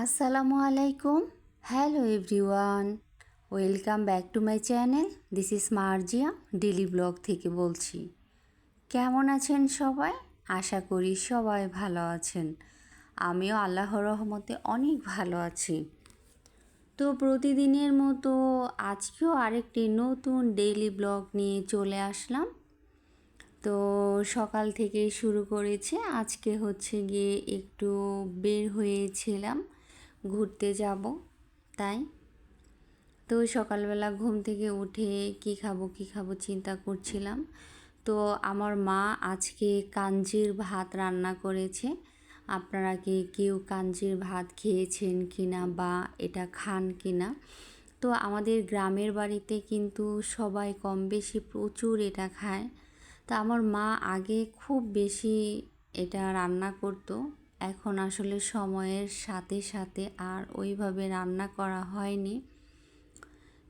আসসালামু আলাইকুম। Hello everyone welcome back to my channel this is Marzia daily blog থেকে বলছি। কেমন আছেন সবাই? আশা করি সবাই ভালো আছেন। আমিও আল্লাহর রহমতে অনেক ভালো আছি। তো প্রতিদিনের মতো আজকেও আরেকটি নতুন ডেইলি ব্লগ নিয়ে চলে আসলাম। তো সকাল থেকে শুরু করেছে। আজকে হচ্ছে গিয়ে একটু বের হয়েছিলাম। ঘুরতে যাব, তাই? তো সকালবেলা ঘুম থেকে উঠে কি খাব কি খাব চিন্তা করছিলাম। তো আমার মা আজকে কাঞ্জির ভাত রান্না করেছে। আপনারা কি কেউ কাঞ্জির ভাত খেয়েছেন কিনা বা এটা খান কিনা? তো আমাদের গ্রামের বাড়িতে কিন্তু সবাই কম বেশি প্রচুর এটা খায়। তা আমার মা আগে খুব বেশি এটা রান্না করতো। এখন আসলে সময়ের সাথে সাথে আর ওইভাবে রান্না করা হয়নি।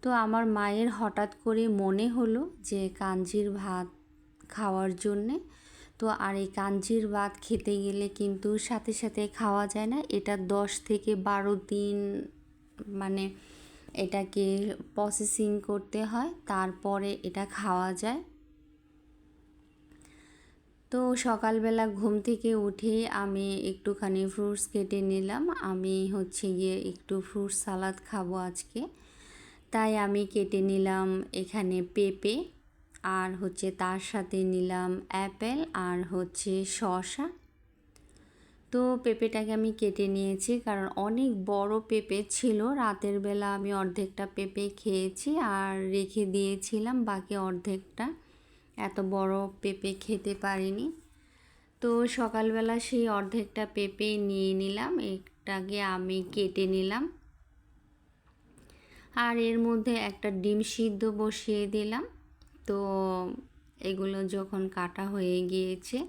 তো আমার মায়ের হঠাৎ করে মনে হলো যে কাঞ্জির ভাত খাওয়ার জন্যে। তো আর এই কাঞ্জির ভাত খেতে গেলে কিন্তু সাথে সাথে খাওয়া যায় না। এটা দশ থেকে বারো দিন মানে এটাকে প্রসেসিং করতে হয়, তারপরে এটা খাওয়া যায়। তো সকালবেলা ঘুম থেকে উঠে আমি একটুখানি ফ্রুটস কেটে নিলাম। আমি হচ্ছে গিয়ে একটু ফ্রুট সালাদ খাব আজকে। তাই আমি কেটে নিলাম এখানে পেঁপে, আর হচ্ছে তার সাথে নিলাম অ্যাপেল, আর হচ্ছে শসা। তো পেঁপেটাকে আমি কেটে নিয়েছি, কারণ অনেক বড় পেঁপে ছিল। রাতের বেলা আমি অর্ধেকটা পেঁপে খেয়েছি আর রেখে দিয়েছিলাম বাকি অর্ধেকটা। এত বড় পেঁপে খেতে পারিনি। তো সকালবেলা সেই অর্ধেকটা পেঁপে নিয়ে নিলাম, একটাকে আমি কেটে নিলাম। আর এর মধ্যে একটা ডিম সিদ্ধ বসিয়ে দিলাম। তো এগুলো যখন কাটা হয়ে গিয়েছে,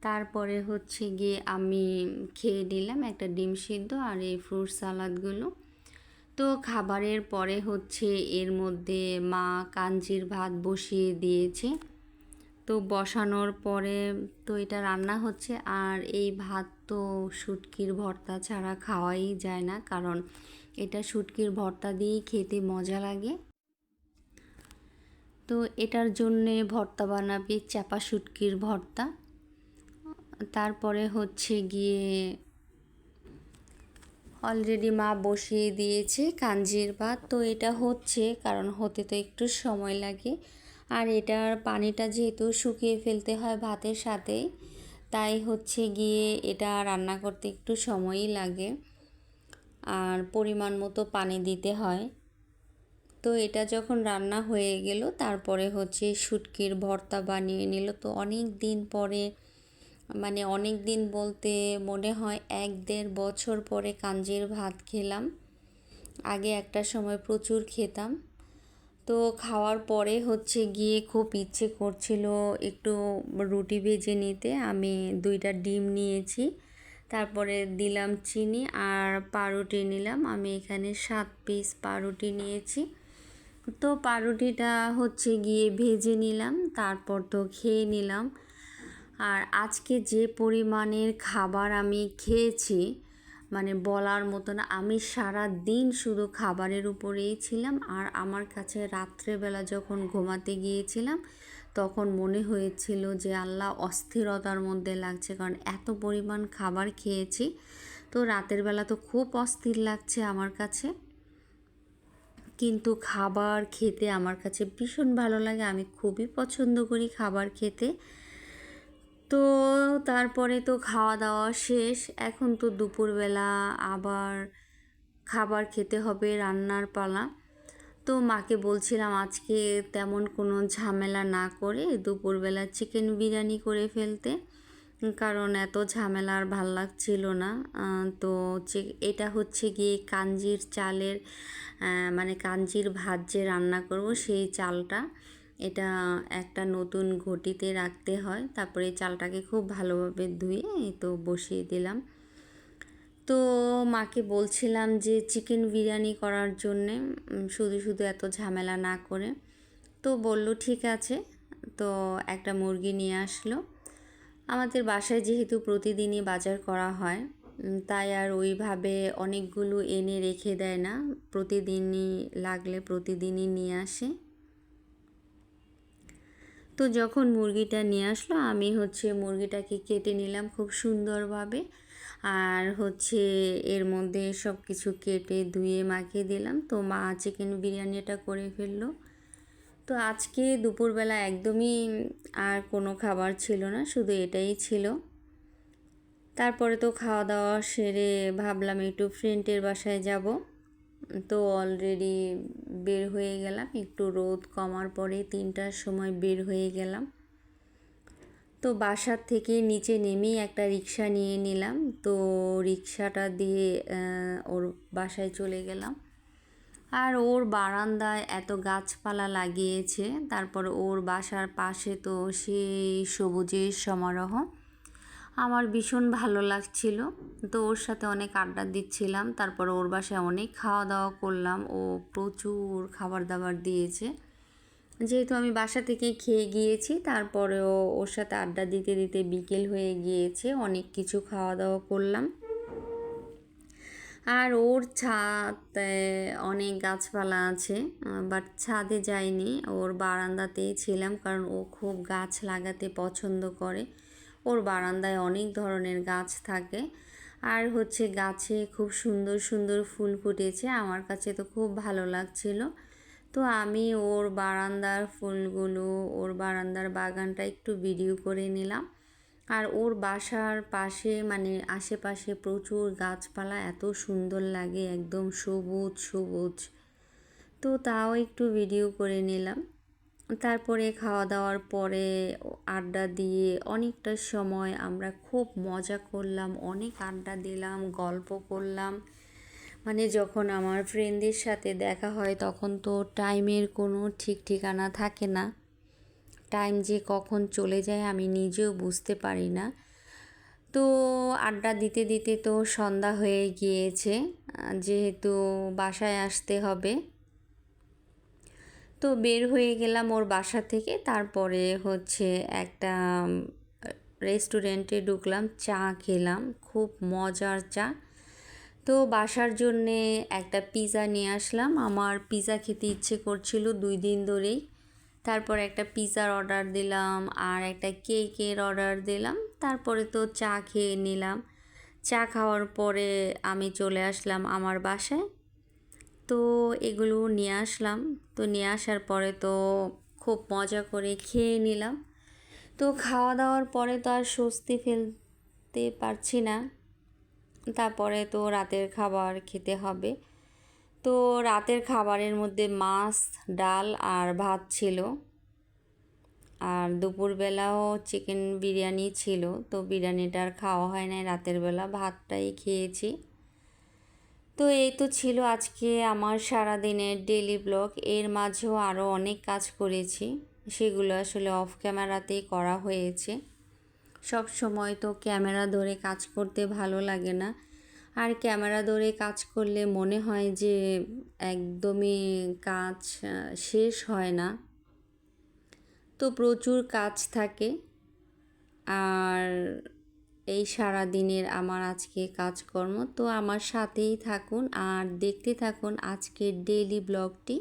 তারপরে হচ্ছে গিয়ে আমি খেয়ে নিলাম একটা ডিম সিদ্ধ আর এই ফ্রুট সালাদগুলো। তো খাবারের পরে হচ্ছে এর মধ্যে মা কাঞ্জির ভাত বসিয়ে দিয়েছে। তো বসানোর পরে তো এটা রান্না হচ্ছে আর এই ভাত তো শুটকির ভর্তা ছাড়া খাওয়াই যায় না কারণ এটা শুটকির ভর্তা দিয়েই খেতে মজা লাগে। তো এটার জন্যে ভর্তা বানাবে চাপা শুটকির ভর্তা। তারপরে হচ্ছে গিয়ে অলরেডি মা বসিয়ে দিয়েছে কাঞ্জির ভাত, তো এটা হচ্ছে কারণ হতে তো একটু সময় লাগে। আর এটার পানিটা যেহেতু শুকিয়ে ফেলতে হয় ভাতের সাথে তাই হচ্ছে গিয়ে এটা রান্না করতে একটু সময়ই লাগে। আর পরিমাণ মতো পানি দিতে হয়। তো এটা যখন রান্না হয়ে গেল, তারপরে হচ্ছে শুটকির ভর্তা বানিয়ে নিল। তো অনেক দিন পরে মানে অনেক দিন বলতে মনে হয় এক দেড় বছর পরে কাঞ্জির ভাত খেলাম। আগে একটা সময় প্রচুর খেতাম। তো খাওয়ার পরে হচ্ছে গিয়ে খুব ইচ্ছে করছিল একটু রুটি ভেজে নিতে। আমি দুইটা ডিম নিয়েছি, তারপরে দিলাম চিনি আর পাউরুটি নিলাম। আমি এখানে সাত পিস পাউরুটি নিয়েছি। তো পাউরুটিটা হচ্ছে গিয়ে ভেজে নিলাম, তারপর তো খেয়ে নিলাম। আর আজকে যে পরিমাণের খাবার আমি খেয়েছি মানে বলার মতো না আমি সারা দিন শুধু খাবারের উপরেই ছিলাম আর আমার কাছে রাত্রেবেলা যখন ঘুমাতে গিয়েছিলাম, তখন মনে হয়েছিল যে আল্লাহ অস্থিরতার মধ্যে লাগছে কারণ এত পরিমাণ খাবার খেয়েছি। তো রাতের বেলা তো খুব অস্থির লাগছে আমার কাছে। কিন্তু খাবার খেতে আমার কাছে ভীষণ ভালো লাগে। আমি খুবই পছন্দ করি খাবার খেতে। তো তারপরে তো খাওয়া দাওয়া শেষ। এখন তো দুপুরবেলা আবার খাবার খেতে হবে, রান্নার পালা। তো মাকে বলছিলাম আজকে তেমন কোনো ঝামেলা না করে দুপুরবেলা চিকেন বিরিয়ানি করে ফেলতে। কারণ এত ঝামেলা আর ভালো লাগছিল না। তো এটা হচ্ছে গিয়ে কাঞ্জির চালের মানে কাঞ্জির ভাত যে রান্না করব সেই চালটা। এটা একটা নতুন ঘটিতে রাখতে হয়। তারপরে চালটাকে খুব ভালোভাবে ধুয়ে তো বসিয়ে দিলাম। তো মাকে বলছিলাম যে চিকেন বিরিয়ানি করার জন্যে শুধু শুধু এত ঝামেলা না করে। তো বলল, ঠিক আছে। তো একটা মুরগি নিয়ে আসলো। আমাদের বাসায় যেহেতু প্রতিদিনই বাজার করা হয় তাই আর ওইভাবে অনেকগুলো এনে রেখে দেয় না। প্রতিদিনই লাগলে প্রতিদিনই নিয়ে আসে। তো যখন মুরগিটা নিয়ে আসলো, আমি হচ্ছে মুরগিটাকে কেটে নিলাম খুব সুন্দরভাবে। আর হচ্ছে এর মধ্যে সব কিছু কেটে ধুয়ে মাখিয়ে দিলাম। তো মা চিকেন বিরিয়ানিটা করে ফেলল। তো আজকে দুপুরবেলা একদমই আর কোনো খাবার ছিল না, শুধু এটাই ছিল। তারপরে তো খাওয়া দাওয়া সেরে ভাবলাম একটু ফ্রেন্ডের বাসায় যাব। তো অলরেডি বের হয়ে গেলাম। একটু রোদ কমার পরে তিনটার সময় বের হয়ে গেলাম। তো বাসার থেকে নিচে নেমেই একটা রিক্সা নিয়ে নিলাম। তো রিক্সাটা দিয়ে ওর বাসায় চলে গেলাম। আর ওর বারান্দায় এত গাছপালা লাগিয়েছে। তারপর ওর বাসার পাশে তো সেই সবুজের সমারোহ। আমার ভীষণ ভালো লাগছিল। তো ওর সাথে অনেক আড্ডা দিচ্ছিলাম। তারপর ওর বাসায় অনেক খাওয়া দাওয়া করলাম। ও প্রচুর খাবার দাবার দিয়েছে। যেহেতু আমি বাসা থেকে খেয়ে গিয়েছি তারপরেও ওর সাথে আড্ডা দিতে দিতে বিকেল হয়ে গিয়েছে। অনেক কিছু খাওয়া দাওয়া করলাম। আর ওর ছাদে অনেক গাছপালা আছে, বাট ছাদে যাইনি। ওর বারান্দাতেই ছিলাম, কারণ ও খুব গাছ লাগাতে পছন্দ করে। ওর বারান্দায় অনেক ধরনের গাছ থাকে। আর হচ্ছে গাছে খুব সুন্দর সুন্দর ফুল ফুটেছে। আমার কাছে তো খুব ভালো লাগছিল। তো আমি ওর বারান্দার ফুলগুলো, ওর বারান্দার বাগানটা একটু ভিডিও করে নিলাম। আর ওর বাসার পাশে মানে আশেপাশে প্রচুর গাছপালা, এত সুন্দর লাগে, একদম সবুজ সবুজ। তো তাও একটু ভিডিও করে নিলাম। তারপরে খাওয়া দাওয়ার পরে আড্ডা দিয়ে অনেকটা সময় আমরা খুব মজা করলাম, অনেক আড্ডা দিলাম, গল্প করলাম। মানে যখন আমার ফ্রেন্ডদের সাথে দেখা হয় তখন তো টাইমের কোনো ঠিক ঠিকানা থাকে না। টাইম যে কখন চলে যায় আমি নিজেও বুঝতে পারি না। তো আড্ডা দিতে দিতে তো সন্ধ্যা হয়ে গিয়েছে যেহেতু বাসায় আসতে হবে। তো বের হয়ে গেলাম ওর বাসা থেকে। তারপরে হচ্ছে একটা রেস্টুরেন্টে ঢুকলাম, চা খেলাম, খুব মজার চা। তো বাসার জন্যে একটা পিৎজা নিয়ে আসলাম। আমার পিৎজা খেতে ইচ্ছে করছিল দুই দিন ধরেই। তারপর একটা পিৎজার অর্ডার দিলাম আর একটা কেকের অর্ডার দিলাম। তারপরে তো চা খেয়ে নিলাম। চা খাওয়ার পরে আমি চলে আসলাম আমার বাসায়। তো এগুলো নিয়ে আসলাম। তো নিয়ে আসার পরে তো খুব মজা করে খেয়ে নিলাম। তো খাওয়া দাওয়ার পরে তো আর স্বস্তি ফেলতে পারছি না। তারপরে তো রাতের খাবার খেতে হবে। তো রাতের খাবারের মধ্যে মাছ, ডাল আর ভাত ছিল। আর দুপুরবেলাও চিকেন বিরিয়ানি ছিল। তো বিরিয়ানিটা আর খাওয়া হয় নাই। রাতের বেলা ভাতটাই খেয়েছি। তো এই তো ছিল আজকে আমার সারাদিনের ডেলি ব্লগ এর মাঝেও আরও অনেক কাজ করেছি, সেগুলো আসলে অফ ক্যামেরাতেই করা হয়েছে। সব সময় তো ক্যামেরা ধরে কাজ করতে ভালো লাগে না। আর ক্যামেরা ধরে কাজ করলে মনে হয় যে একদমই কাজ শেষ হয় না। তো প্রচুর কাজ থাকে। আর এই সারা দিনের আমার আজকে কাজকর্ম। তো আমার সাথেই থাকুন আর দেখতে থাকুন আজকের ডেইলি ব্লগটি